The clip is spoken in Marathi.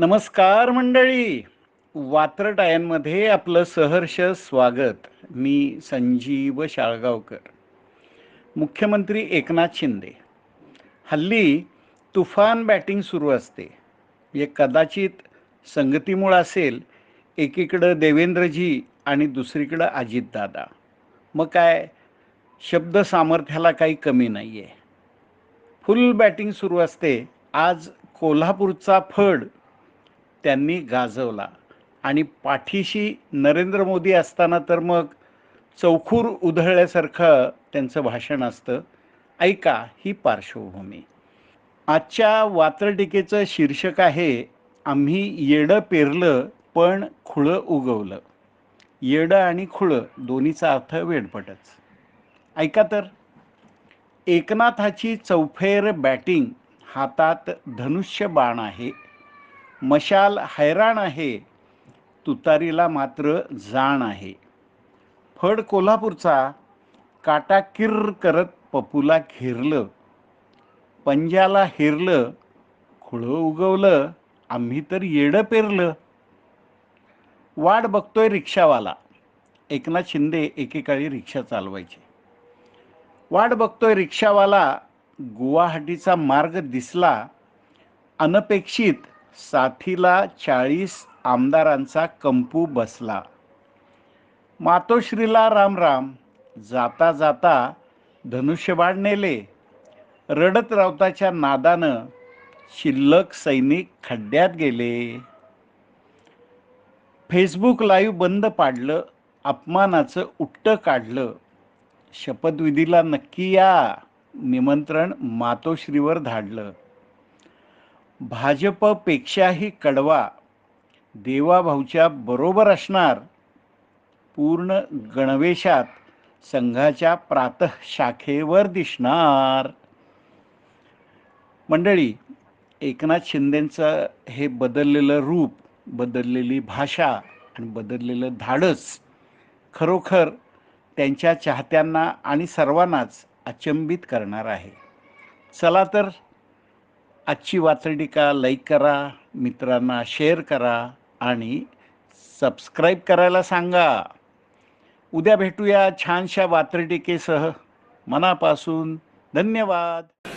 नमस्कार मंडळी. वात्रटायांमध्ये आपलं सहर्ष स्वागत. मी संजीव शाळगावकर. मुख्यमंत्री एकनाथ शिंदे. हल्ली तुफान बॅटिंग सुरू असते. हे कदाचित संगतीमुळं असेल एकीकडं देवेंद्रजी आणि दुसरीकडं अजितदादा. मग काय? शब्द सामर्थ्याला काही कमी नाही आहे फुल बॅटिंग सुरू असते. आज कोल्हापूरचा फड त्यांनी गाजवला. आणि पाठीशी नरेंद्र मोदी असताना तर मग चौखूर उधळल्यासारखं त्यांचं भाषण असतं. ऐका ही पार्श्वभूमी. आजच्या वात्रटिकेचं शीर्षक आहे आम्ही येडं पेरलं पण खुळं उगवलं. येडं आणि खुळं दोन्हीचा अर्थ वेडपटच. ऐका तर. एकनाथाची चौफेर बॅटिंग हातात धनुष्य बाण आहे. मशाल हैराण आहे. तुतारीला मात्र जाण आहे. फड कोल्हापूरचा काटा किर्र करत पपूला घेरलं. पंजाला हेरलं. खुळं उगवलं. आम्ही तर येडं पेरलं. वाट बघतोय रिक्षावाला. एकनाथ शिंदे एकेकाळी रिक्षा चालवायचे. वाट बघतोय रिक्षावाला. गुवाहाटीचा मार्ग दिसला. अनपेक्षित साथीला चाळीस आमदारांचा कंपू बसला. मातोश्रीला राम राम जाता जाता धनुष्यबाण नेले. रडत रावताच्या नादानं शिल्लक सैनिक खड्ड्यात गेले. फेसबुक लाईव्ह बंद पाडलं अपमानाचं उट्ट काढलं. शपथविधीला नक्की या निमंत्रण मातोश्रीवर धाडलं. भाजपपेक्षाही कडवा देवाभाऊच्या बरोबर असणार पूर्ण गणवेशात संघाच्या प्रातशाखेवर दिसणार. मंडळी एकनाथ शिंदेचं हे बदललेलं रूप बदललेली भाषा आणि बदललेलं धाडस खरोखर त्यांच्या चाहत्यांना आणि सर्वांनाच अचंबित करणार आहे. चला तर आजची वाचडिका लाईक करा मित्रांना शेअर करा आणि सबस्क्राईब करायला सांगा. उद्या भेटूया छानशा वात्रटिकेसह. मनापासून धन्यवाद.